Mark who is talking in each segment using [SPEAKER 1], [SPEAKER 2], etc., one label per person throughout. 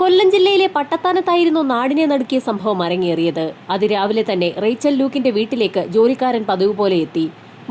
[SPEAKER 1] കൊല്ലം ജില്ലയിലെ പട്ടത്താനത്തായിരുന്നു നാടിനെ നടുക്കിയ സംഭവം അരങ്ങേറിയത്. അതിരാവിലെ തന്നെ റേച്ചൽ ലൂക്കിന്റെ വീട്ടിലേക്ക് ജോലിക്കാരൻ പതിവ് പോലെ എത്തി.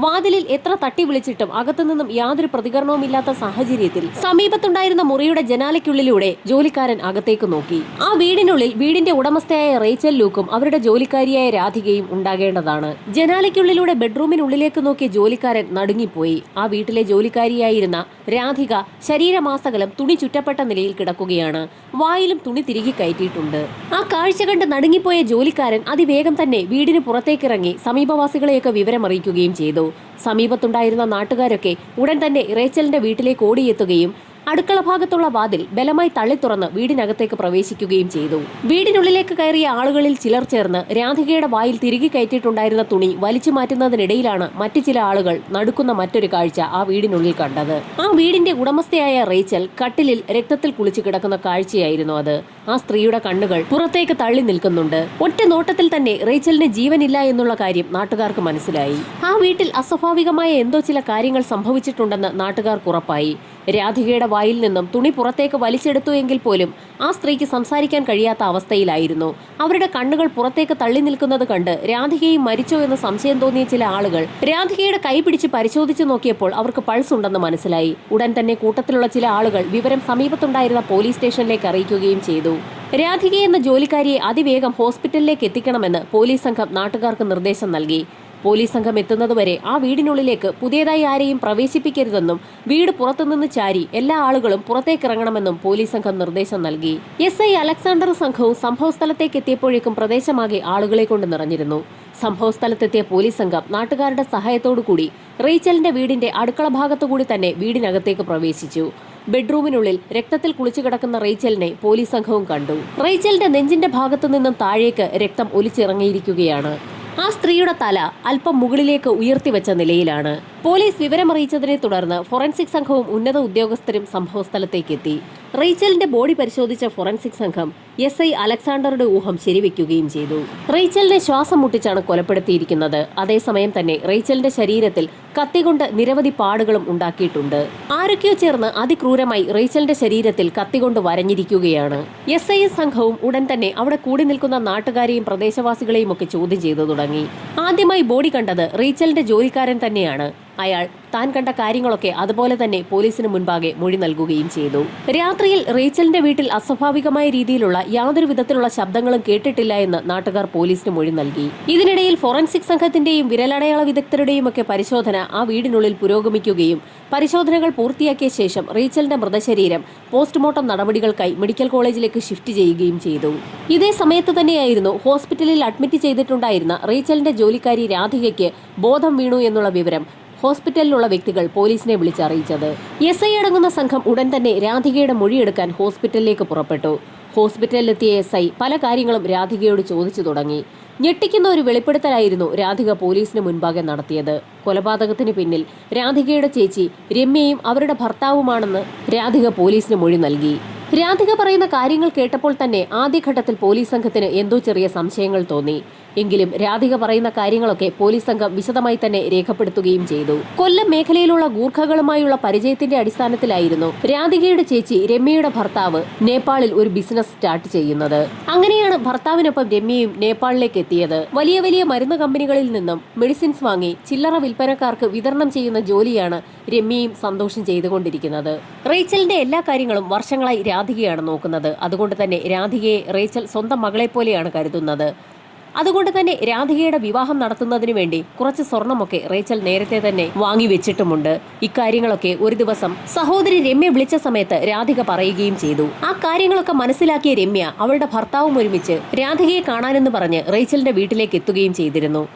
[SPEAKER 1] വാതിലിൽ എത്ര തട്ടി വിളിച്ചിട്ടും അകത്തുനിന്നും യാതൊരു പ്രതികരണവുമില്ലാത്ത സാഹചര്യത്തിൽ സമീപത്തുണ്ടായിരുന്ന മുറിയുടെ ജനാലയ്ക്കുള്ളിലൂടെ ജോലിക്കാരൻ അകത്തേക്ക് നോക്കി. ആ വീടിനുള്ളിൽ വീടിന്റെ ഉടമസ്ഥയായ റേച്ചൽ ലൂക്കും അവരുടെ ജോലിക്കാരിയായ രാധികയും ഉണ്ടാകേണ്ടതാണ്. ജനാലയ്ക്കുള്ളിലൂടെ ബെഡ്റൂമിനുള്ളിലേക്ക് നോക്കിയ ജോലിക്കാരൻ നടുങ്ങിപ്പോയി. ആ വീട്ടിലെ ജോലിക്കാരിയായിരുന്ന രാധിക ശരീരമാസകലം തുണി ചുറ്റപ്പെട്ട നിലയിൽ കിടക്കുകയാണ്. വായിലും തുണി തിരികെ കയറ്റിയിട്ടുണ്ട്. ആ കാഴ്ച കണ്ട് നടുങ്ങിപ്പോയ ജോലിക്കാരൻ അതിവേഗം തന്നെ വീടിന് പുറത്തേക്കിറങ്ങി സമീപവാസികളെയൊക്കെ വിവരമറിയിക്കുകയും ചെയ്തു. സമീപത്തുണ്ടായിരുന്ന നാട്ടുകാരൊക്കെ ഉടൻ തന്നെ റേച്ചലിന്റെ വീട്ടിലേക്ക് ഓടിയെത്തുകയും അടുക്കള ഭാഗത്തുള്ള വാതിൽ ബലമായി തള്ളി തുറന്ന് വീടിനകത്തേക്ക് പ്രവേശിക്കുകയും ചെയ്തു. വീടിനുള്ളിലേക്ക് കയറിയ ആളുകളിൽ ചിലർ ചേർന്ന് രാധികയുടെ വായിൽ തിരികെ കയറ്റിയിട്ടുണ്ടായിരുന്ന തുണി വലിച്ചു മാറ്റുന്നതിനിടയിലാണ് മറ്റു ചില ആളുകൾ നടുക്കുന്ന മറ്റൊരു കാഴ്ച ആ വീടിനുള്ളിൽ കണ്ടത്. ആ വീടിന്റെ ഉടമസ്ഥയായ റേച്ചൽ കട്ടിലിൽ രക്തത്തിൽ കുളിച്ചു കിടക്കുന്ന കാഴ്ചയായിരുന്നു അത്. ആ സ്ത്രീയുടെ കണ്ണുകൾ പുറത്തേക്ക് തള്ളി നിൽക്കുന്നുണ്ട്. ഒറ്റ നോട്ടത്തിൽ തന്നെ റേച്ചലിന് ജീവനില്ല എന്നുള്ള കാര്യം നാട്ടുകാർക്ക് മനസ്സിലായി. ആ വീട്ടിൽ അസ്വാഭാവികമായ എന്തോ ചില കാര്യങ്ങൾ സംഭവിച്ചിട്ടുണ്ടെന്ന് നാട്ടുകാർക്ക് ഉറപ്പായി. രാധികയുടെ വായിൽ നിന്നും തുണി പുറത്തേക്ക് വലിച്ചെടുത്തു എങ്കിൽ പോലും ആ സ്ത്രീക്ക് സംസാരിക്കാൻ കഴിയാത്ത അവസ്ഥയിലായിരുന്നു. അവരുടെ കണ്ണുകൾ പുറത്തേക്ക് തള്ളി നിൽക്കുന്നത് കണ്ട് രാധികയും മരിച്ചോ എന്ന് സംശയം തോന്നിയ ചില ആളുകൾ രാധികയുടെ കൈ പിടിച്ച് പരിശോധിച്ചു നോക്കിയപ്പോൾ അവർക്ക് പൾസ് ഉണ്ടെന്ന് മനസ്സിലായി. ഉടൻ തന്നെ കൂട്ടത്തിലുള്ള ചില ആളുകൾ വിവരം സമീപത്തുണ്ടായിരുന്ന പോലീസ് സ്റ്റേഷനിലേക്ക് അറിയിക്കുകയും ചെയ്തു. രാധിക എന്ന ജോലിക്കാരിയെ അതിവേഗം ഹോസ്പിറ്റലിലേക്ക് എത്തിക്കണമെന്ന് പോലീസ് സംഘം നാട്ടുകാർക്ക് നിർദ്ദേശം നൽകി. പോലീസ് സംഘം എത്തുന്നതുവരെ ആ വീടിനുള്ളിലേക്ക് പുതിയതായി ആരെയും പ്രവേശിപ്പിക്കരുതെന്നും വീട് പുറത്തുനിന്ന് ചാരി എല്ലാ ആളുകളും പുറത്തേക്കിറങ്ങണമെന്നും പോലീസ് സംഘം നിർദ്ദേശം നൽകി. എസ് ഐ അലക്സാണ്ടർ സംഘവും സംഭവസ്ഥലത്തേക്ക് എത്തിയപ്പോഴേക്കും പ്രദേശമാകെ ആളുകളെ കൊണ്ട് നിറഞ്ഞിരുന്നു. സംഭവസ്ഥലത്തെത്തിയ പോലീസ് സംഘം നാട്ടുകാരുടെ സഹായത്തോടു കൂടി റീച്ചലിന്റെ വീടിന്റെ അടുക്കള ഭാഗത്തുകൂടി തന്നെ വീടിനകത്തേക്ക് പ്രവേശിച്ചു. ബെഡ്റൂമിനുള്ളിൽ രക്തത്തിൽ കുളിച്ചു കിടക്കുന്ന റേച്ചലിനെ പോലീസ് സംഘവും കണ്ടു. റേച്ചലിന്റെ നെഞ്ചിന്റെ ഭാഗത്തു നിന്നും താഴേക്ക് രക്തം ഒലിച്ചിറങ്ങിയിരിക്കുകയാണ്. ആ സ്ത്രീയുടെ തല അല്പം മുകളിലേക്ക് ഉയർത്തിവെച്ച നിലയിലാണ്. പോലീസ് വിവരമറിയിച്ചതിനെ തുടർന്ന് ഫോറൻസിക് സംഘവും ഉന്നത ഉദ്യോഗസ്ഥരും സംഭവസ്ഥലത്തേക്ക് എത്തി റേച്ചലിന്റെ ബോഡി പരിശോധിച്ച ഫോറൻസിക് സംഘം എസ് ഐ അലക്സാണ്ടറുടെ ഊഹം ശരിവെക്കുകയും ചെയ്തു. റീച്ചലിനെ ശ്വാസം മുട്ടിച്ചാണ് കൊലപ്പെടുത്തിയിരിക്കുന്നത്. അതേസമയം തന്നെ റീച്ചലിന്റെ ശരീരത്തിൽ കത്തികൊണ്ട് നിരവധി പാടുകളും ഉണ്ടാക്കിയിട്ടുണ്ട്. ആരൊക്കെയോ ചേർന്ന് അതിക്രൂരമായി റീച്ചലിന്റെ ശരീരത്തിൽ കത്തികൊണ്ട് വരഞ്ഞിരിക്കുകയാണ്. എസ് ഐ സംഘവും ഉടൻ തന്നെ അവിടെ കൂടി നിൽക്കുന്ന നാട്ടുകാരെയും പ്രദേശവാസികളെയും ഒക്കെ ചോദ്യം ചെയ്തു തുടങ്ങി. ആദ്യമായി ബോഡി കണ്ടത് റീച്ചലിന്റെ ജോലിക്കാരൻ തന്നെയാണ്. അയാൾ താൻ കണ്ട കാര്യങ്ങളൊക്കെ അതുപോലെ തന്നെ പോലീസിന് മുൻപാകെ മൊഴി നൽകുകയും ചെയ്തു. രാത്രിയിൽ റേച്ചലിന്റെ വീട്ടിൽ അസ്വാഭാവികമായ രീതിയിലുള്ള യാതൊരു വിധത്തിലുള്ള ശബ്ദങ്ങളും കേട്ടിട്ടില്ല എന്ന് നാട്ടുകാർ പോലീസിന് മൊഴി നൽകി. ഇതിനിടയിൽ ഫോറൻസിക് സംഘത്തിന്റെയും വിരലടയാള വിദഗ്ധരുടെയും ഒക്കെ പരിശോധന ആ വീടിനുള്ളിൽ പുരോഗമിക്കുകയും പരിശോധനകൾ പൂർത്തിയാക്കിയ ശേഷം റീച്ചലിന്റെ മൃതശരീരം പോസ്റ്റ്മോർട്ടം നടപടികൾക്കായി മെഡിക്കൽ കോളേജിലേക്ക് ഷിഫ്റ്റ് ചെയ്യുകയും ചെയ്തു. ഇതേ സമയത്ത് തന്നെയായിരുന്നു ഹോസ്പിറ്റലിൽ അഡ്മിറ്റ് ചെയ്തിട്ടുണ്ടായിരുന്ന റീച്ചലിന്റെ ജോലിക്കാരി രാധികയ്ക്ക് ബോധം വീണു എന്നുള്ള വിവരം ഹോസ്പിറ്റലിലുള്ള വ്യക്തികൾ പോലീസിനെ വിളിച്ചറിയിച്ചത് എസ് ഐ അടങ്ങുന്ന സംഘം ഉടൻ തന്നെ രാധികയുടെ മൊഴിയെടുക്കാൻ ഹോസ്പിറ്റലിലേക്ക് പുറപ്പെട്ടു. ഹോസ്പിറ്റലിലെത്തിയ എസ് ഐ പല കാര്യങ്ങളും രാധികയോട് ചോദിച്ചു തുടങ്ങി. ഞെട്ടിക്കുന്ന ഒരു വെളിപ്പെടുത്തലായിരുന്നു രാധിക പോലീസിന് മുൻപാകെ നടത്തിയത്. കൊലപാതകത്തിന് പിന്നിൽ രാധികയുടെ ചേച്ചി രമ്യയും അവരുടെ ഭർത്താവുമാണെന്ന് രാധിക പോലീസിന് മൊഴി നൽകി. രാധിക പറയുന്ന കാര്യങ്ങൾ കേട്ടപ്പോൾ തന്നെ ആദ്യഘട്ടത്തിൽ പോലീസ് സംഘത്തിന് എന്തോ ചെറിയ സംശയങ്ങൾ തോന്നി. എങ്കിലും രാധിക പറയുന്ന കാര്യങ്ങളൊക്കെ പോലീസ് സംഘം വിശദമായി തന്നെ രേഖപ്പെടുത്തുകയും ചെയ്തു. കൊല്ലം മേഖലയിലുള്ള ഗൂർഖകളുമായുള്ള പരിചയത്തിന്റെ അടിസ്ഥാനത്തിലായിരുന്നു രാധികയുടെ ചേച്ചി രമ്യയുടെ ഭർത്താവ് നേപ്പാളിൽ ഒരു ബിസിനസ് സ്റ്റാർട്ട് ചെയ്യുന്നത്. അങ്ങനെയാണ് ഭർത്താവിനൊപ്പം രമ്യയും നേപ്പാളിലേക്ക് എത്തിയത്. വലിയ വലിയ മരുന്ന് കമ്പനികളിൽ നിന്നും മെഡിസിൻസ് വാങ്ങി ചില്ലറ വിൽപ്പനക്കാർക്ക് വിതരണം ചെയ്യുന്ന ജോലിയാണ് രമ്യയും സന്തോഷം ചെയ്തുകൊണ്ടിരിക്കുന്നത്. റേച്ചലിന്റെ എല്ലാ കാര്യങ്ങളും വർഷങ്ങളായി രാധികയാണ് നോക്കുന്നത്. അതുകൊണ്ട് തന്നെ രാധികയെ റേച്ചൽ സ്വന്തം മകളെ പോലെയാണ് കരുതുന്നത്. അതുകൊണ്ട് തന്നെ രാധികയുടെ വിവാഹം നടത്തുന്നതിന് വേണ്ടി കുറച്ച് സ്വർണമൊക്കെ റേച്ചൽ നേരത്തെ തന്നെ വാങ്ങി വെച്ചിട്ടുമുണ്ട്. ഇക്കാര്യങ്ങളൊക്കെ ഒരു ദിവസം സഹോദരി രമ്യ വിളിച്ച സമയത്ത് രാധിക പറയുകയും ചെയ്തു. ആ കാര്യങ്ങളൊക്കെ മനസ്സിലാക്കിയ രമ്യ അവളുടെ ഭർത്താവും ഒരുമിച്ച് രാധികയെ കാണാനെന്ന് പറഞ്ഞ് റേച്ചലിന്റെ വീട്ടിലേക്ക് എത്തുകയും ചെയ്തിരുന്നു.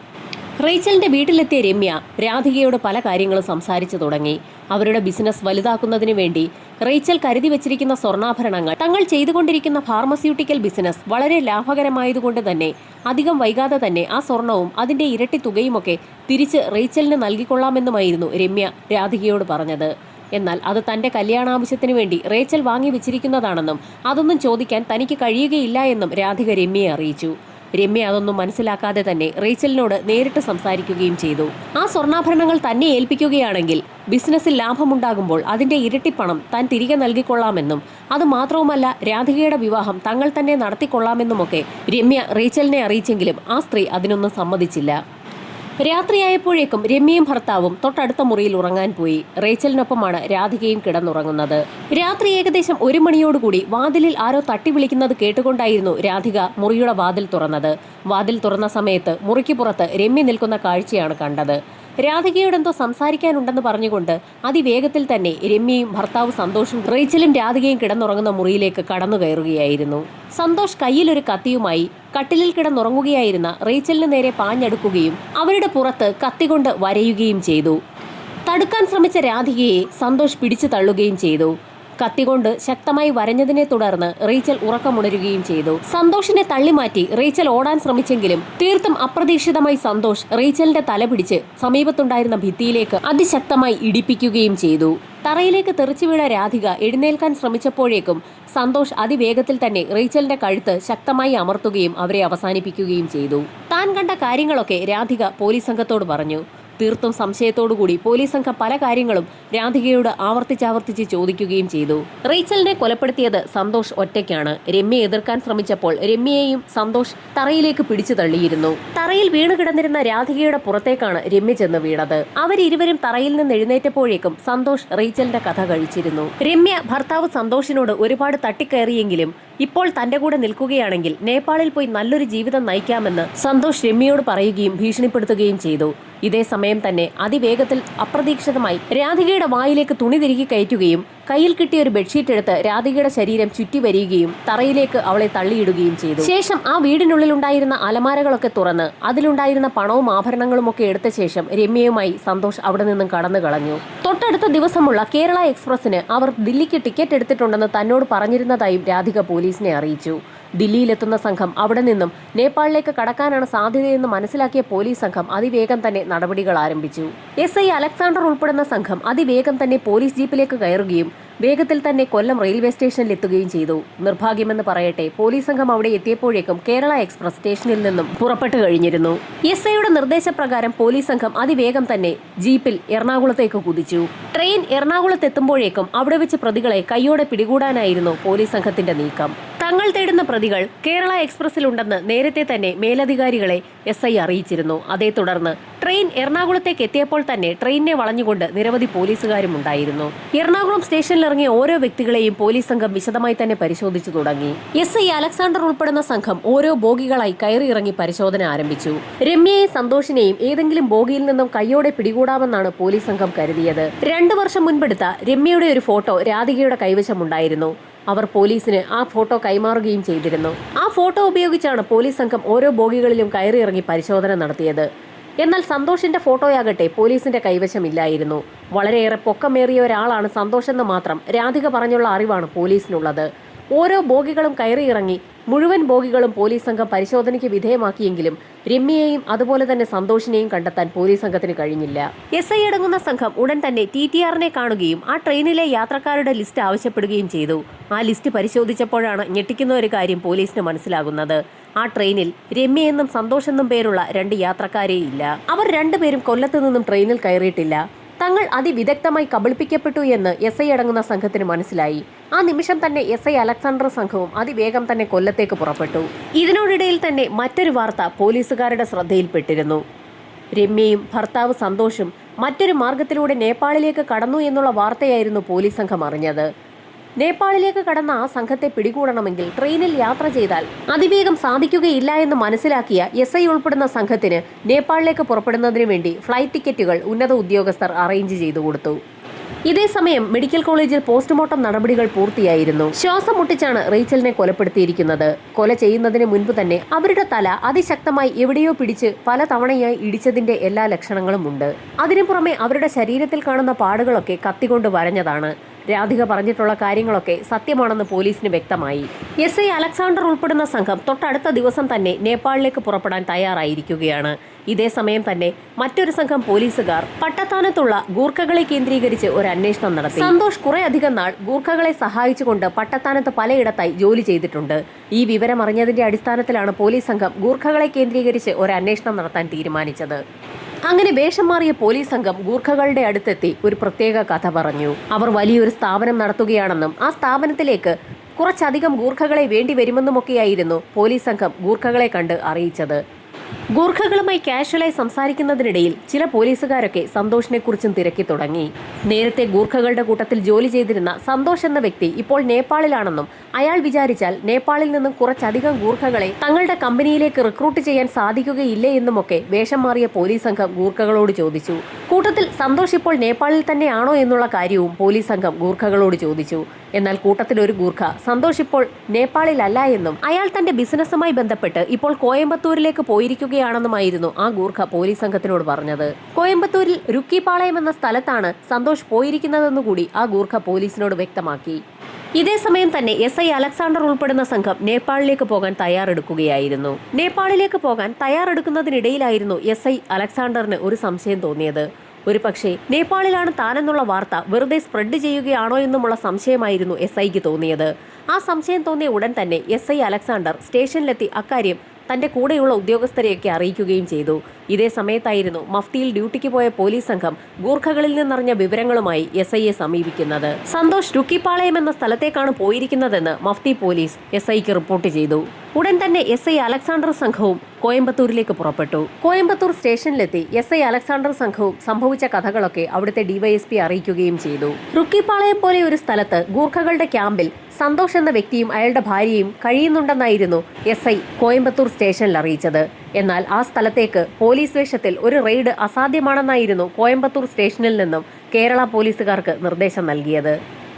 [SPEAKER 1] റേച്ചലിന്റെ വീട്ടിലെത്തിയ രമ്യ രാധികയോട് പല കാര്യങ്ങളും സംസാരിച്ചു തുടങ്ങി. അവരുടെ ബിസിനസ് വലുതാക്കുന്നതിന് വേണ്ടി റേച്ചൽ കരുതി വെച്ചിരിക്കുന്ന സ്വർണാഭരണങ്ങൾ തങ്ങൾ ചെയ്തുകൊണ്ടിരിക്കുന്ന ഫാർമസ്യൂട്ടിക്കൽ ബിസിനസ് വളരെ ലാഭകരമായതുകൊണ്ട് തന്നെ അധികം വൈകാതെ തന്നെ ആ സ്വർണവും അതിന്റെ ഇരട്ടി തുകയുമൊക്കെ തിരിച്ച് റേച്ചലിന് നൽകിക്കൊള്ളാമെന്നുമായിരുന്നു രമ്യ രാധികയോട് പറഞ്ഞത്. എന്നാൽ അത് തന്റെ കല്യാണാവശ്യത്തിന് വേണ്ടി റേച്ചൽ വാങ്ങി വെച്ചിരിക്കുന്നതാണെന്നും അതൊന്നും ചോദിക്കാൻ തനിക്ക് കഴിയുകയില്ല എന്നും രാധിക രമ്യയെ അറിയിച്ചു. രമ്യ അതൊന്നും മനസ്സിലാക്കാതെ തന്നെ റേച്ചലിനോട് നേരിട്ട് സംസാരിക്കുകയും ചെയ്തു. ആ സ്വർണാഭരണങ്ങൾ തന്നെ ഏൽപ്പിക്കുകയാണെങ്കിൽ ബിസിനസ്സിൽ ലാഭമുണ്ടാകുമ്പോൾ അതിന്റെ ഇരട്ടിപ്പണം താൻ തിരികെ നൽകിക്കൊള്ളാമെന്നും അത് മാത്രവുമല്ല രാധികയുടെ വിവാഹം തങ്ങൾ തന്നെ നടത്തിക്കൊള്ളാമെന്നുമൊക്കെ രമ്യ റീച്ചലിനെ അറിയിച്ചെങ്കിലും ആ സ്ത്രീ അതിനൊന്നും സമ്മതിച്ചില്ല. രാത്രിയായപ്പോഴേക്കും രമ്യയും ഭർത്താവും തൊട്ടടുത്ത മുറിയിൽ ഉറങ്ങാൻ പോയി. റേച്ചലിനൊപ്പമാണ് രാധികയും കിടന്നുറങ്ങുന്നത്. രാത്രി ഏകദേശം ഒരു മണിയോടുകൂടി വാതിലിൽ ആരോ തട്ടി വിളിക്കുന്നത് കേട്ടുകൊണ്ടായിരുന്നു രാധിക മുറിയുടെ വാതിൽ തുറന്നത്. വാതിൽ തുറന്ന സമയത്ത് മുറിക്ക് പുറത്ത് രമ്യ നിൽക്കുന്ന കാഴ്ചയാണ് കണ്ടത്. രാധികയോട് എന്തോ സംസാരിക്കാനുണ്ടെന്ന് പറഞ്ഞുകൊണ്ട് അതിവേഗത്തിൽ തന്നെ രമ്യയും ഭർത്താവ് സന്തോഷും റേച്ചലും രാധികയും കിടന്നുറങ്ങുന്ന മുറിയിലേക്ക് കടന്നു കയറുകയായിരുന്നു. സന്തോഷ് കയ്യിലൊരു കത്തിയുമായി കട്ടിലിൽ കിടന്നുറങ്ങുകയായിരുന്ന റേച്ചലിന് നേരെ പാഞ്ഞടുക്കുകയും അവരുടെ പുറത്ത് കത്തികൊണ്ട് വരയുകയും ചെയ്തു. തടുക്കാൻ ശ്രമിച്ച രാധികയെ സന്തോഷ് പിടിച്ചു തള്ളുകയും ചെയ്തു. കത്തികൊണ്ട് ശക്തമായി വരഞ്ഞതിനെ തുടർന്ന് റീച്ചൽ ഉറക്കമുണരുകയും ചെയ്തു. സന്തോഷിനെ തള്ളിമാറ്റി റീച്ചൽ ഓടാൻ ശ്രമിച്ചെങ്കിലും തീർത്തും അപ്രതീക്ഷിതമായി സന്തോഷ് റീച്ചലിന്റെ തല പിടിച്ച് സമീപത്തുണ്ടായിരുന്ന ഭിത്തിയിലേക്ക് അതിശക്തമായി ഇടിപ്പിക്കുകയും ചെയ്തു. തറയിലേക്ക് തെറിച്ചു വീണ രാധിക എഴുന്നേൽക്കാൻ ശ്രമിച്ചപ്പോഴേക്കും സന്തോഷ് അതിവേഗത്തിൽ തന്നെ റീച്ചലിന്റെ കഴുത്ത് ശക്തമായി അമർത്തുകയും അവരെ അവസാനിപ്പിക്കുകയും ചെയ്തു. താൻ കണ്ട കാര്യങ്ങളൊക്കെ രാധിക പോലീസ് സംഘത്തോട് പറഞ്ഞു. തീർത്തും സംശയത്തോടുകൂടി പോലീസ് സംഘം പല കാര്യങ്ങളും രാധികയോട് ആവർത്തിച്ചാവർത്തിച്ച് ചോദിക്കുകയും ചെയ്തു. റീച്ചലിനെ കൊലപ്പെടുത്തിയത് സന്തോഷ് ഒറ്റയ്ക്കാണ്. രമ്യ എതിർക്കാൻ ശ്രമിച്ചപ്പോൾ രമ്യയെയും സന്തോഷ് തറയിലേക്ക് പിടിച്ചു തള്ളിയിരുന്നു. തറയിൽ വീണു കിടന്നിരുന്ന രാധികയുടെ പുറത്തേക്കാണ് രമ്യ ചെന്ന് വീണത്. അവരിരുവരും തറയിൽ നിന്ന് എഴുന്നേറ്റപ്പോഴേക്കും സന്തോഷ് റീച്ചലിന്റെ കഥ കഴിച്ചിരുന്നു. രമ്യ ഭർത്താവ് സന്തോഷിനോട് ഒരുപാട് തട്ടിക്കയറിയെങ്കിലും ഇപ്പോൾ തന്റെ കൂടെ നിൽക്കുകയാണെങ്കിൽ നേപ്പാളിൽ പോയി നല്ലൊരു ജീവിതം നയിക്കാമെന്ന് സന്തോഷ് രമ്യയോട് പറയുകയും ഭീഷണിപ്പെടുത്തുകയും ചെയ്തു. ഇതേ സമയം തന്നെ അതിവേഗത്തിൽ അപ്രതീക്ഷിതമായി രാധികയുടെ വായിലേക്ക് തുണി തിരികെ കയറ്റുകയും കയ്യിൽ കിട്ടിയ ഒരു ബെഡ്ഷീറ്റ് എടുത്ത് രാധികയുടെ ശരീരം ചുറ്റി വരികയും തറയിലേക്ക് അവളെ തള്ളിയിടുകയും ചെയ്തു. ശേഷം ആ വീടിനുള്ളിൽ ഉണ്ടായിരുന്ന അലമാരകളൊക്കെ തുറന്ന് അതിലുണ്ടായിരുന്ന പണവും ആഭരണങ്ങളും ഒക്കെ എടുത്ത ശേഷം രമ്യയുമായി സന്തോഷ് അവിടെ നിന്നും കടന്നു കളഞ്ഞു. തൊട്ടടുത്ത ദിവസമുള്ള കേരള എക്സ്പ്രസിന് അവർ ദില്ലിക്ക് ടിക്കറ്റ് എടുത്തിട്ടുണ്ടെന്ന് തന്നോട് പറഞ്ഞിരുന്നതായും രാധിക പോലീസിനെ അറിയിച്ചു. ദില്ലിയിലെത്തുന്ന സംഘം അവിടെ നിന്നും നേപ്പാളിലേക്ക് കടക്കാനാണ് സാധ്യതയെന്ന് മനസ്സിലാക്കിയ പോലീസ് സംഘം അതിവേഗം തന്നെ നടപടികൾ ആരംഭിച്ചു. എസ് ഐ അലക്സാണ്ടർ ഉൾപ്പെടുന്ന സംഘം അതിവേഗം തന്നെ പോലീസ് ജീപ്പിലേക്ക് കയറുകയും വേഗത്തിൽ തന്നെ കൊല്ലം റെയിൽവേ സ്റ്റേഷനിൽ എത്തുകയും ചെയ്തു. നിർഭാഗ്യമെന്ന് പറയട്ടെ പോലീസ് സംഘം അവിടെ എത്തിയപ്പോഴേക്കും കേരള എക്സ്പ്രസ് സ്റ്റേഷനിൽ നിന്നും പുറപ്പെട്ടു കഴിഞ്ഞിരുന്നു. എസ് ഐയുടെ നിർദ്ദേശപ്രകാരം പോലീസ് സംഘം അതിവേഗം തന്നെ ജീപ്പിൽ എറണാകുളത്തേക്ക് കുതിച്ചു. ട്രെയിൻ എറണാകുളത്ത് എത്തുമ്പോഴേക്കും അവിടെ വെച്ച് പ്രതികളെ കൈയോടെ പിടികൂടാനായിരുന്നു പോലീസ് സംഘത്തിന്റെ നീക്കം. തങ്ങൾ തേടുന്ന പ്രതികൾ കേരള എക്സ്പ്രസിലുണ്ടെന്ന് നേരത്തെ തന്നെ മേലധികാരികളെ എസ് ഐ അറിയിച്ചിരുന്നു. അതേ തുടർന്ന് ട്രെയിൻ എറണാകുളത്തേക്ക് എത്തിയപ്പോൾ തന്നെ ട്രെയിനിനെ വളഞ്ഞുകൊണ്ട് നിരവധി പോലീസുകാരും ഉണ്ടായിരുന്നു. എറണാകുളം സ്റ്റേഷനിലിറങ്ങിയ ഓരോ വ്യക്തികളെയും പോലീസ് സംഘം വിശദമായി തന്നെ പരിശോധിച്ചു തുടങ്ങി. എസ് ഐ അലക്സാണ്ടർ ഉൾപ്പെടുന്ന സംഘം ഓരോ ബോഗികളായി കയറിയിറങ്ങി പരിശോധന ആരംഭിച്ചു. രമ്യയെയും സന്തോഷിനെയും ഏതെങ്കിലും ബോഗിയിൽ നിന്നും കൈയോടെ പിടികൂടാമെന്നാണ് പോലീസ് സംഘം കരുതിയത്. രണ്ടു വർഷം മുൻപെടുത്ത രമ്യയുടെ ഒരു ഫോട്ടോ രാധികയുടെ കൈവശമുണ്ടായിരുന്നു. അവർ പോലീസിന് ആ ഫോട്ടോ കൈമാറുകയും ചെയ്തിരുന്നു. ആ ഫോട്ടോ ഉപയോഗിച്ചാണ് പോലീസ് സംഘം ഓരോ ബോഗികളിലും കയറിയിറങ്ങി പരിശോധന നടത്തിയത്. എന്നാൽ സന്തോഷിന്റെ ഫോട്ടോയാകട്ടെ പോലീസിന്റെ കൈവശമില്ലായിരുന്നു. വളരെയേറെ പൊക്കമേറിയ ഒരാളാണ് സന്തോഷെന്ന് മാത്രം രാധിക പറഞ്ഞുള്ള അറിവാണ് പോലീസിനുള്ളത്. ഓരോ ബോഗികളും കയറിയിറങ്ങി മുഴുവൻ ബോഗികളും പോലീസ് സംഘം പരിശോധനയ്ക്ക് വിധേയമാക്കിയെങ്കിലും രമ്യയെയും അതുപോലെ തന്നെ സന്തോഷിനെയും കണ്ടെത്താൻ പോലീസ് സംഘത്തിന് കഴിഞ്ഞില്ല. എസ് ഐ അടങ്ങുന്ന സംഘം ഉടൻ തന്നെ ടി ടി ആറിനെ കാണുകയും ആ ട്രെയിനിലെ യാത്രക്കാരുടെ ലിസ്റ്റ് ആവശ്യപ്പെടുകയും ചെയ്തു. ആ ലിസ്റ്റ് പരിശോധിച്ചപ്പോഴാണ് ഞെട്ടിക്കുന്ന ഒരു കാര്യം പോലീസിന് മനസ്സിലാകുന്നത്. ആ ട്രെയിനിൽ രമ്യ എന്നും സന്തോഷ് എന്നും പേരുള്ള രണ്ട് യാത്രക്കാരേ ഇല്ല അവർ രണ്ടുപേരും കൊല്ലത്ത് നിന്നും ട്രെയിനിൽ കയറിയിട്ടില്ല. തങ്ങൾ അതിവിദഗ്ധമായി കബളിപ്പിക്കപ്പെട്ടു എന്ന് എസ് ഐ അടങ്ങുന്ന സംഘത്തിന് മനസ്സിലായി. ആ നിമിഷം തന്നെ എസ് ഐ അലക്സാണ്ടർ സംഘവും അതിവേഗം തന്നെ കൊല്ലത്തേക്ക് പുറപ്പെട്ടു. ഇതിനോടിടയിൽ തന്നെ മറ്റൊരു വാർത്ത പോലീസുകാരുടെ ശ്രദ്ധയിൽപ്പെട്ടിരുന്നു. രമ്യയും ഭർത്താവ് സന്തോഷും മറ്റൊരു മാർഗത്തിലൂടെ നേപ്പാളിലേക്ക് കടന്നു എന്നുള്ള വാർത്തയായിരുന്നു പോലീസ് സംഘം അറിഞ്ഞത്. നേപ്പാളിലേക്ക് കടന്ന ആ സംഘത്തെ പിടികൂടണമെങ്കിൽ ട്രെയിനിൽ യാത്ര ചെയ്താൽ അതിവേഗം സാധിക്കുകയില്ല എന്ന് മനസ്സിലാക്കിയ എസ് ഐ ഉൾപ്പെടുന്ന സംഘത്തിന് നേപ്പാളിലേക്ക് പുറപ്പെടുന്നതിനു വേണ്ടി ഫ്ലൈറ്റ് ടിക്കറ്റുകൾ ഉന്നത ഉദ്യോഗസ്ഥർ അറേഞ്ച് ചെയ്തു കൊടുത്തു. ഇതേസമയം മെഡിക്കൽ കോളേജിൽ പോസ്റ്റ്മോർട്ടം നടപടികൾ പൂർത്തിയായിരുന്നു. ശ്വാസം മുട്ടിച്ചാണ് റീച്ചലിനെ കൊലപ്പെടുത്തിയിരിക്കുന്നത്. കൊല ചെയ്യുന്നതിന് മുൻപ് തന്നെ അവരുടെ തല അതിശക്തമായി എവിടെയോ പിടിച്ച് പല തവണയായി ഇടിച്ചതിന്റെ എല്ലാ ലക്ഷണങ്ങളും ഉണ്ട് അതിനു പുറമെ അവരുടെ ശരീരത്തിൽ കാണുന്ന പാടുകളൊക്കെ കത്തികൊണ്ട് വരഞ്ഞതാണ്. രാധിക പറഞ്ഞിട്ടുള്ള കാര്യങ്ങളൊക്കെ സത്യമാണെന്ന് പോലീസിന് വ്യക്തമായി. എസ് ഐ അലക്സാണ്ടർ ഉൾപ്പെടുന്ന സംഘം തൊട്ടടുത്ത ദിവസം തന്നെ നേപ്പാളിലേക്ക് പുറപ്പെടാൻ തയ്യാറായിരിക്കുകയാണ്. ഇതേ സമയം തന്നെ മറ്റൊരു സംഘം പോലീസുകാർ പട്ടത്താനത്തുള്ള ഗൂർഖകളെ കേന്ദ്രീകരിച്ച് ഒരു അന്വേഷണം നടത്തി. സന്തോഷ് കുറെ അധികം നാൾ ഗൂർഖകളെ സഹായിച്ചുകൊണ്ട് പട്ടത്താനത്ത് പലയിടത്തായി ജോലി ചെയ്തിട്ടുണ്ട്. ഈ വിവരം അറിഞ്ഞതിന്റെ അടിസ്ഥാനത്തിലാണ് പോലീസ് സംഘം ഗൂർഖകളെ കേന്ദ്രീകരിച്ച് ഒരു അന്വേഷണം നടത്താൻ തീരുമാനിച്ചത്. അങ്ങനെ വേഷം മാറിയ പോലീസ് സംഘം ഗൂർഖകളുടെ അടുത്തെത്തി ഒരു പ്രത്യേക കഥ പറഞ്ഞു. അവർ വലിയൊരു സ്ഥാപനം നടത്തുകയാണെന്നും ആ സ്ഥാപനത്തിലേക്ക് കുറച്ചധികം ഗൂർഖകളെ വേണ്ടി വരുമെന്നുമൊക്കെയായിരുന്നു പോലീസ് സംഘം ഗൂർഖകളെ കണ്ട് അറിയിച്ചത്. ഗൂർഖകളുമായി കാഷ്വലായി സംസാരിക്കുന്നതിനിടയിൽ ചില പോലീസുകാരൊക്കെ സന്തോഷിനെ കുറിച്ചും തിരക്കി തുടങ്ങി. നേരത്തെ ഗൂർഖകളുടെ കൂട്ടത്തിൽ ജോലി ചെയ്തിരുന്ന സന്തോഷ് എന്ന വ്യക്തി ഇപ്പോൾ നേപ്പാളിലാണെന്നും അയാൾ വിചാരിച്ചാൽ നേപ്പാളിൽ നിന്നും കുറച്ചധികം ഗൂർഖകളെ തങ്ങളുടെ കമ്പനിയിലേക്ക് റിക്രൂട്ട് ചെയ്യാൻ സാധിക്കുകയില്ലേ എന്നുമൊക്കെ വേഷം മാറിയ പോലീസ് സംഘം ഗൂർഖകളോട് ചോദിച്ചു. കൂട്ടത്തിൽ സന്തോഷ് ഇപ്പോൾ നേപ്പാളിൽ തന്നെയാണോ എന്നുള്ള കാര്യവും പോലീസ് സംഘം ഗൂർഖകളോട് ചോദിച്ചു. എന്നാൽ കൂട്ടത്തിൽ ഒരു ഗൂർഖ സന്തോഷ് ഇപ്പോൾ നേപ്പാളിലല്ല എന്നും അയാൾ തന്റെ ബിസിനസ്സുമായി ബന്ധപ്പെട്ട് ഇപ്പോൾ കോയമ്പത്തൂരിലേക്ക് പോയിരിക്കുകയാണെന്നുമായിരുന്നു ആ ഗൂർഖ പോലീസ് സംഘത്തിനോട് പറഞ്ഞത്. കോയമ്പത്തൂരിൽ രുക്കിപ്പാളയം എന്ന സ്ഥലത്താണ് സന്തോഷ് പോയിരിക്കുന്നതെന്നുകൂടി ആ ഗൂർഖ പോലീസിനോട് വ്യക്തമാക്കി. ഇതേസമയം തന്നെ എസ് ഐ അലക്സാണ്ടർ ഉൾപ്പെടുന്ന സംഘം നേപ്പാളിലേക്ക് പോകാൻ തയ്യാറെടുക്കുകയായിരുന്നു. നേപ്പാളിലേക്ക് പോകാൻ തയ്യാറെടുക്കുന്നതിനിടയിലായിരുന്നു എസ് ഐ അലക്സാണ്ടറിന് ഒരു സംശയം തോന്നിയത്. ഒരു പക്ഷേ നേപ്പാളിലാണ് താനെന്നുള്ള വാർത്ത വെറുതെ സ്പ്രെഡ് ചെയ്യുകയാണോ എന്നുമുള്ള സംശയമായിരുന്നു എസ് ഐക്ക് തോന്നിയത്. ആ സംശയം തോന്നിയ ഉടൻ തന്നെ എസ് ഐ അലക്സാണ്ടർ സ്റ്റേഷനിലെത്തി അക്കാര്യം തന്റെ കൂടെയുള്ള ഉദ്യോഗസ്ഥരെയൊക്കെ അറിയിക്കുകയും ചെയ്തു. ഇതേ സമയത്തായിരുന്നു മഫ്തിയിൽ ഡ്യൂട്ടിക്ക് പോയ പോലീസ് സംഘം ഗൂർഖകളിൽ നിന്നറിഞ്ഞ വിവരങ്ങളുമായി എസ് ഐയെ സമീപിക്കുന്നത്. സന്തോഷ് രുക്കിപ്പാളയം എന്ന സ്ഥലത്തേക്കാണ് പോയിരിക്കുന്നതെന്ന് മഫ്തി പോലീസ് എസ് ഐക്ക് റിപ്പോർട്ട് ചെയ്തു. ഉടൻ തന്നെ എസ് ഐ അലക്സാണ്ടർ സംഘവും കോയമ്പത്തൂരിലേക്ക് പുറപ്പെട്ടു. കോയമ്പത്തൂർ സ്റ്റേഷനിലെത്തി എസ് ഐ അലക്സാണ്ടർ സംഘവും സംഭവിച്ച കഥകളൊക്കെ അവിടുത്തെ ഡിവൈഎസ്പി അറിയിക്കുകയും ചെയ്തു. റുക്കിപ്പാളയം പോലെ ഒരു സ്ഥലത്ത് ഗൂർഖകളുടെ ക്യാമ്പിൽ സന്തോഷ് എന്ന വ്യക്തിയും അയാളുടെ ഭാര്യയും കഴിയുന്നുണ്ടെന്നായിരുന്നു എസ് ഐ കോയമ്പത്തൂർ സ്റ്റേഷനിൽ അറിയിച്ചത്. എന്നാൽ ആ സ്ഥലത്തേക്ക് പോലീസ് വേഷത്തിൽ ഒരു റെയ്ഡ് അസാധ്യമാണെന്നായിരുന്നു കോയമ്പത്തൂർ സ്റ്റേഷനിൽ നിന്നും കേരള പോലീസുകാർക്ക് നിർദ്ദേശം നൽകിയത്.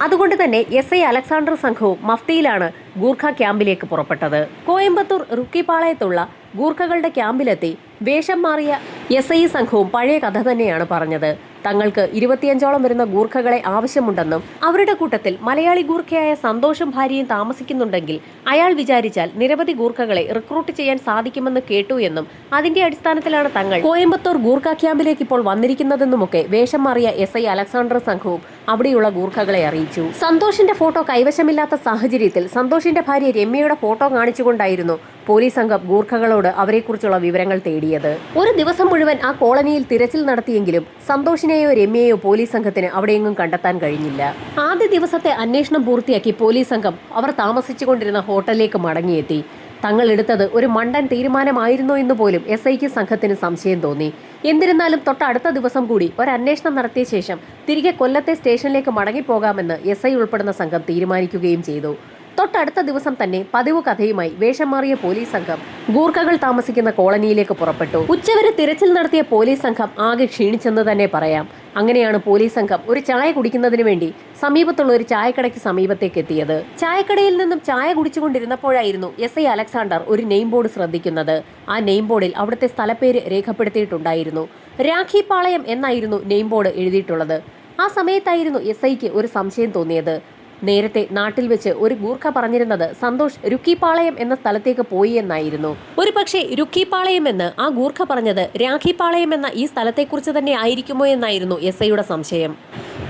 [SPEAKER 1] അതുകൊണ്ട് തന്നെ എസ് ഐ അലക്സാണ്ടർ സംഘവും മഫ്തിയിലാണ് ഗൂർഖ ക്യാമ്പിലേക്ക് പുറപ്പെട്ടത്. കോയമ്പത്തൂർ റുക്കിപ്പാളയത്തുള്ള ഗൂർഖകളുടെ ക്യാമ്പിലെത്തി വേഷം മാറിയ എസ് ഐ സംഘവും പഴയ കഥ തന്നെയാണ് പറഞ്ഞത്. തങ്ങൾക്ക് ഇരുപത്തിയഞ്ചോളം വരുന്ന ഗൂർഖകളെ ആവശ്യമുണ്ടെന്നും അവരുടെ കൂട്ടത്തിൽ മലയാളി ഗൂർഖയായ സന്തോഷം ഭാര്യയും താമസിക്കുന്നുണ്ടെങ്കിൽ അയാൾ വിചാരിച്ചാൽ നിരവധി ഗൂർഖകളെ റിക്രൂട്ട് ചെയ്യാൻ സാധിക്കുമെന്ന് കേട്ടു എന്നും അതിന്റെ അടിസ്ഥാനത്തിലാണ് തങ്ങൾ കോയമ്പത്തൂർ ഗൂർഖ ക്യാമ്പിലേക്ക് ഇപ്പോൾ വന്നിരിക്കുന്നതെന്നുമൊക്കെ വേഷം മാറിയ എസ് ഐ അലക്സാണ്ടർ സംഘവും അവിടെയുള്ള ഗൂർഖകളെ അറിയിച്ചു. സന്തോഷിന്റെ ഫോട്ടോ കൈവശമില്ലാത്ത സാഹചര്യത്തിൽ സന്തോഷിന്റെ ഭാര്യ രമ്യയുടെ ഫോട്ടോ കാണിച്ചുകൊണ്ടായിരുന്നു പോലീസ് സംഘം ഗൂർഖകളോട് അവരെക്കുറിച്ചുള്ള വിവരങ്ങൾ തേടിയത്. ഒരു ദിവസം മുഴുവൻ ആ കോളനിയിൽ തിരച്ചിൽ നടത്തിയെങ്കിലും സന്തോഷിനെയോ രമ്യയോ പോലീസ് സംഘത്തിന് അവിടെയെങ്ങും കണ്ടെത്താൻ കഴിഞ്ഞില്ല. ആദ്യ ദിവസത്തെ അന്വേഷണം പൂർത്തിയാക്കി പോലീസ് സംഘം അവർ താമസിച്ചുകൊണ്ടിരുന്ന ഹോട്ടലിലേക്ക് മടങ്ങിയെത്തി. തങ്ങൾ എടുത്തത് ഒരു മണ്ടൻ തീരുമാനമായിരുന്നോ എന്ന് പോലും എസ് ഐക്ക് സംഘത്തിന് സംശയം തോന്നി. എന്നിരുന്നാലും തൊട്ടടുത്ത ദിവസം കൂടി ഒരു അന്വേഷണം നടത്തിയ ശേഷം തിരികെ കൊല്ലത്തെ സ്റ്റേഷനിലേക്ക് മടങ്ങിപ്പോകാമെന്ന് എസ് ഐ ഉൾപ്പെടുന്ന സംഘം തീരുമാനിക്കുകയും ചെയ്തു. തൊട്ടടുത്ത ദിവസം തന്നെ പതിവ് കഥയുമായി വേഷം മാറിയ പോലീസ് സംഘം ഗൂർഖകൾ താമസിക്കുന്ന കോളനിയിലേക്ക് പുറപ്പെട്ടു. ഉച്ചവരെ തിരച്ചിൽ നടത്തിയ പോലീസ് സംഘം ആകെ ക്ഷീണിച്ചെന്ന് തന്നെ പറയാം. അങ്ങനെയാണ് പോലീസ് സംഘം ഒരു ചായ കുടിക്കുന്നതിന് വേണ്ടി സമീപത്തുള്ള ഒരു ചായക്കടയ്ക്ക് സമീപത്തേക്ക് എത്തിയത്. ചായക്കടയിൽ നിന്നും ചായ കുടിച്ചുകൊണ്ടിരുന്നപ്പോഴായിരുന്നു എസ് ഐ അലക്സാണ്ടർ ഒരു നെയിം ബോർഡ് ശ്രദ്ധിക്കുന്നത്. ആ നെയിം ബോർഡിൽ അവിടുത്തെ സ്ഥലപ്പേര് രേഖപ്പെടുത്തിയിട്ടുണ്ടായിരുന്നു. രാഖി പാളയം എന്നായിരുന്നു നെയിം ബോർഡ് എഴുതിയിട്ടുള്ളത്. ആ സമയത്തായിരുന്നു എസ് ഐക്ക് ഒരു സംശയം തോന്നിയത്. നേരത്തെ നാട്ടിൽ വെച്ച് ഒരു ഗൂർഖ പറഞ്ഞിരുന്നത് സന്തോഷ് രുക്കിപ്പാളയം എന്ന സ്ഥലത്തേക്ക് പോയി എന്നായിരുന്നു. ഒരു പക്ഷേ രുക്കിപ്പാളയം എന്ന് ആ ഗൂർഖ പറഞ്ഞത് രാഖിപ്പാളയം എന്ന ഈ സ്ഥലത്തെക്കുറിച്ച് തന്നെ ആയിരിക്കുമോ എന്നായിരുന്നു എസ് ഐയുടെ സംശയം.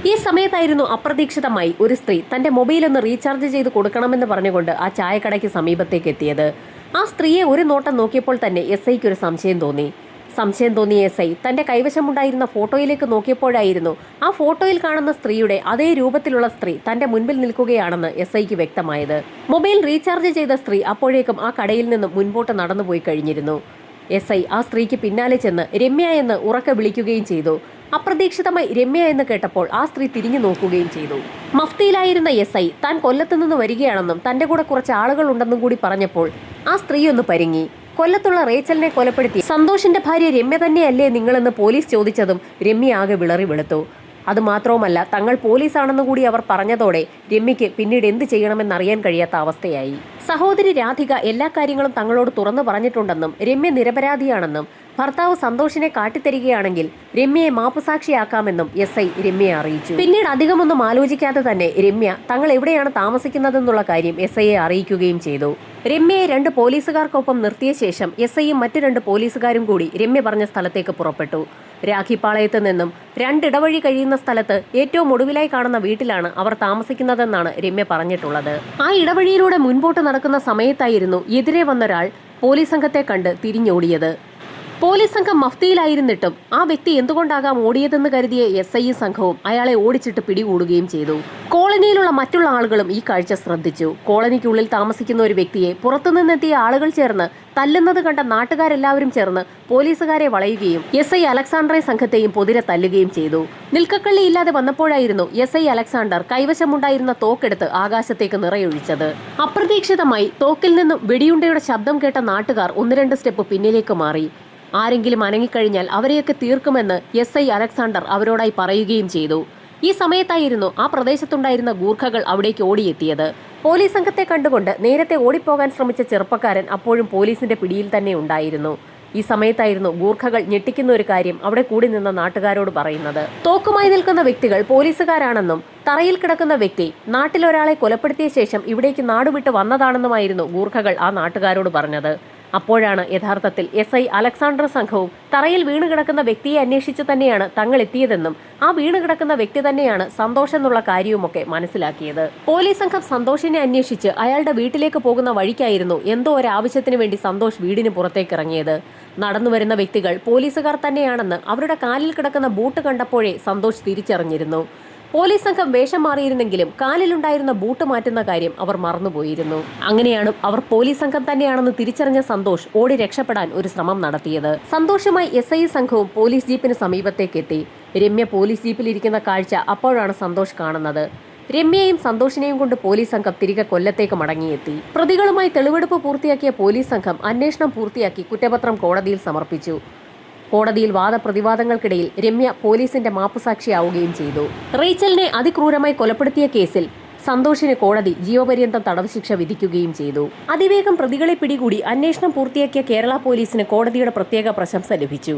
[SPEAKER 1] ഈ സമയത്തായിരുന്നു അപ്രതീക്ഷിതമായി ഒരു സ്ത്രീ തന്റെ മൊബൈൽ ഒന്ന് റീചാർജ് ചെയ്ത് കൊടുക്കണമെന്ന് പറഞ്ഞുകൊണ്ട് ആ ചായക്കടയ്ക്ക് സമീപത്തേക്ക് എത്തിയത്. ആ സ്ത്രീയെ ഒരു നോട്ടം നോക്കിയപ്പോൾ തന്നെ എസ് ഐക്ക് ഒരു സംശയം തോന്നി. സംശയം തോന്നിയ എസ് ഐ. തന്റെ കൈവശമുണ്ടായിരുന്ന ഫോട്ടോയിലേക്ക് നോക്കിയപ്പോഴായിരുന്നു ആ ഫോട്ടോയിൽ കാണുന്ന സ്ത്രീയുടെ അതേ രൂപത്തിലുള്ള സ്ത്രീ തന്റെ മുൻപിൽ നിൽക്കുകയാണെന്ന് എസ് ഐക്ക് വ്യക്തമായത്. മൊബൈൽ റീചാർജ് ചെയ്ത സ്ത്രീ അപ്പോഴേക്കും ആ കടയിൽ നിന്നും മുൻപോട്ട് നടന്നുപോയി കഴിഞ്ഞിരുന്നു. എസ് ഐ ആ സ്ത്രീക്ക് പിന്നാലെ ചെന്ന് രമ്യ എന്ന് ഉറക്കെ വിളിക്കുകയും ചെയ്തു. അപ്രതീക്ഷിതമായി രമ്യ എന്ന് കേട്ടപ്പോൾ ആ സ്ത്രീ തിരിഞ്ഞു നോക്കുകയും ചെയ്തു. മഫ്തിയിലായിരുന്ന എസ് ഐ താൻ കൊല്ലത്തുനിന്ന് വരികയാണെന്നും തന്റെ കൂടെ കുറച്ച് ആളുകൾ ഉണ്ടെന്നും കൂടി പറഞ്ഞപ്പോൾ ആ സ്ത്രീ ഒന്ന് പരിങ്ങി. കൊല്ലത്തുള്ള റേച്ചലിനെ കൊലപ്പെടുത്തി. സന്തോഷിന്റെ ഭാര്യ രമ്യ തന്നെയല്ലേ നിങ്ങളെന്ന് പോലീസ് ചോദിച്ചതും രമ്യ ആകെ വിളറി വെളുത്തു. അതുമാത്രവുമല്ല തങ്ങൾ പോലീസാണെന്ന് കൂടി അവർ പറഞ്ഞതോടെ രമ്യയ്ക്ക് പിന്നീട് എന്ത് ചെയ്യണമെന്നറിയാൻ കഴിയാത്ത അവസ്ഥയായി. സഹോദരി രാധിക എല്ലാ കാര്യങ്ങളും തങ്ങളോട് തുറന്നു പറഞ്ഞിട്ടുണ്ടെന്നും രമ്യ നിരപരാധിയാണെന്നും ഭർത്താവ് സന്തോഷിനെ കാട്ടിത്തരികയാണെങ്കിൽ രമ്യയെ മാപ്പുസാക്ഷിയാക്കാമെന്നും എസ് ഐ രമ്യയെ അറിയിച്ചു. പിന്നീട് അധികമൊന്നും ആലോചിക്കാതെ തന്നെ രമ്യ തങ്ങൾ എവിടെയാണ് താമസിക്കുന്നതെന്നുള്ള കാര്യം എസ് ഐയെ അറിയിക്കുകയും ചെയ്തു. രമ്യയെ രണ്ട് പോലീസുകാർക്കൊപ്പം നിർത്തിയ ശേഷം എസ് ഐയും മറ്റു രണ്ട് പോലീസുകാരും കൂടി രമ്യ പറഞ്ഞ സ്ഥലത്തേക്ക് പുറപ്പെട്ടു. രാഖിപ്പാളയത്ത് നിന്നും രണ്ടിടവഴി കഴിയുന്ന സ്ഥലത്ത് ഏറ്റവും ഒടുവിലായി കാണുന്ന വീട്ടിലാണ് അവർ താമസിക്കുന്നതെന്നാണ് രമ്യ പറഞ്ഞിട്ടുള്ളത്. ആ ഇടവഴിയിലൂടെ മുൻപോട്ട് നടക്കുന്ന സമയത്തായിരുന്നു എതിരെ വന്നൊരാൾ പോലീസ് സംഘത്തെ കണ്ട് തിരിഞ്ഞോടിയത്. പോലീസ് സംഘം മഫ്തിയിലായിരുന്നിട്ടും ആ വ്യക്തി എന്തുകൊണ്ടാകാം ഓടിയതെന്ന് കരുതിയ എസ് ഐ സംഘവും അയാളെ ഓടിച്ചിട്ട് പിടികൂടുകയും ചെയ്തു. കോളനിയിലുള്ള മറ്റുള്ള ആളുകളും ഈ കാഴ്ച ശ്രദ്ധിച്ചു. കോളനിക്കുള്ളിൽ താമസിക്കുന്ന ഒരു വ്യക്തിയെ പുറത്തുനിന്നെത്തിയ ആളുകൾ ചേർന്ന് തല്ലുന്നത് കണ്ട നാട്ടുകാരെല്ലാവരും ചേർന്ന് പോലീസുകാരെ വളയുകയും എസ് ഐ അലക്സാണ്ടറെ സംഘത്തെയും പൊതിരെ തല്ലുകയും ചെയ്തു. നിൽക്കക്കള്ളി ഇല്ലാതെ വന്നപ്പോഴായിരുന്നു എസ് ഐ അലക്സാണ്ടർ കൈവശമുണ്ടായിരുന്ന തോക്കെടുത്ത് ആകാശത്തേക്ക് നിറയൊഴിച്ചത്. അപ്രതീക്ഷിതമായി തോക്കിൽ നിന്നും വെടിയുണ്ടയുടെ ശബ്ദം കേട്ട നാട്ടുകാർ ഒന്ന് രണ്ട് സ്റ്റെപ്പ് പിന്നിലേക്ക് മാറി. ആരെങ്കിലും അനങ്ങിക്കഴിഞ്ഞാൽ അവരെയൊക്കെ തീർക്കുമെന്ന് എസ് ഐ അലക്സാണ്ടർ അവരോടായി പറയുകയും ചെയ്തു. ഈ സമയത്തായിരുന്നു ആ പ്രദേശത്തുണ്ടായിരുന്ന ഗൂർഖകൾ അവിടേക്ക് ഓടിയെത്തിയത്. പോലീസ് സംഘത്തെ കണ്ടുകൊണ്ട് നേരത്തെ ഓടിപ്പോകാൻ ശ്രമിച്ച ചെറുപ്പക്കാരൻ അപ്പോഴും പോലീസിന്റെ പിടിയിൽ തന്നെ ഉണ്ടായിരുന്നു. ഈ സമയത്തായിരുന്നു ഗൂർഖകൾ ഞെട്ടിക്കുന്ന ഒരു കാര്യം അവിടെ കൂടി നിന്ന നാട്ടുകാരോട് പറയുന്നത്. തോക്കുമായി നിൽക്കുന്ന വ്യക്തികൾ പോലീസുകാരാണെന്നും തറയിൽ കിടക്കുന്ന വ്യക്തി നാട്ടിലൊരാളെ കൊലപ്പെടുത്തിയ ശേഷം ഇവിടേക്ക് നാടുവിട്ട് വന്നതാണെന്നുമായിരുന്നു ഗൂർഖകൾ ആ നാട്ടുകാരോട് പറഞ്ഞത്. അപ്പോഴാണ് യഥാർത്ഥത്തിൽ എസ് ഐ അലക്സാണ്ടർ സംഘവും തറയിൽ വീണ് കിടക്കുന്ന വ്യക്തിയെ അന്വേഷിച്ച് തന്നെയാണ് തങ്ങൾ എത്തിയതെന്നും ആ വീണ് കിടക്കുന്ന വ്യക്തി തന്നെയാണ് സന്തോഷ് എന്നുള്ള കാര്യവുമൊക്കെ മനസ്സിലാക്കിയത്. പോലീസ് സംഘം സന്തോഷിനെ അന്വേഷിച്ച് അയാളുടെ വീട്ടിലേക്ക് പോകുന്ന വഴിക്കായിരുന്നു എന്തോ ഒരു ആവശ്യത്തിന് വേണ്ടി സന്തോഷ് വീടിന് പുറത്തേക്ക് ഇറങ്ങിയത് നടന്നു വരുന്ന വ്യക്തികൾ പോലീസുകാർ തന്നെയാണെന്ന് അവരുടെ കാലിൽ കിടക്കുന്ന ബൂട്ട് കണ്ടപ്പോഴേ സന്തോഷ് തിരിച്ചറിഞ്ഞിരുന്നു. പോലീസ് സംഘം വേഷം മാറിയിരുന്നെങ്കിലും കാലിലുണ്ടായിരുന്ന ബൂട്ട് മാറ്റുന്ന കാര്യം അവർ മറന്നുപോയിരുന്നു. അങ്ങനെയാണ് അവർ പോലീസ് സംഘം തന്നെയാണെന്ന് തിരിച്ചറിഞ്ഞ സന്തോഷ് ഓടി രക്ഷപ്പെടാൻ ഒരു ശ്രമം നടത്തിയത്. സന്തോഷുമായി എസ് ഐ സംഘവും പോലീസ് ജീപ്പിന് സമീപത്തേക്ക് എത്തി രമ്യ പോലീസ് ജീപ്പിലിരിക്കുന്ന കാഴ്ച അപ്പോഴാണ് സന്തോഷ് കാണുന്നത്. രമ്യയും സന്തോഷിനെയും കൊണ്ട് പോലീസ് സംഘം തിരികെ കൊല്ലത്തേക്ക് മടങ്ങിയെത്തി. പ്രതികളുമായി തെളിവെടുപ്പ് പൂർത്തിയാക്കിയ പോലീസ് സംഘം അന്വേഷണം പൂർത്തിയാക്കി കുറ്റപത്രം കോടതിയിൽ സമർപ്പിച്ചു. കോടതിയിൽ വാദപ്രതിവാദങ്ങൾക്കിടയിൽ രമ്യ പോലീസിന്റെ മാപ്പുസാക്ഷിയാവുകയും ചെയ്തു. റീച്ചലിനെ അതിക്രൂരമായി കൊലപ്പെടുത്തിയ കേസിൽ സന്തോഷിന് കോടതി ജീവപര്യന്തം തടവ് ശിക്ഷ വിധിക്കുകയും ചെയ്തു. അതിവേഗം പ്രതികളെ പിടികൂടി അന്വേഷണം പൂർത്തിയാക്കിയ കേരള പോലീസിന് കോടതിയുടെ പ്രത്യേക പ്രശംസ ലഭിച്ചു.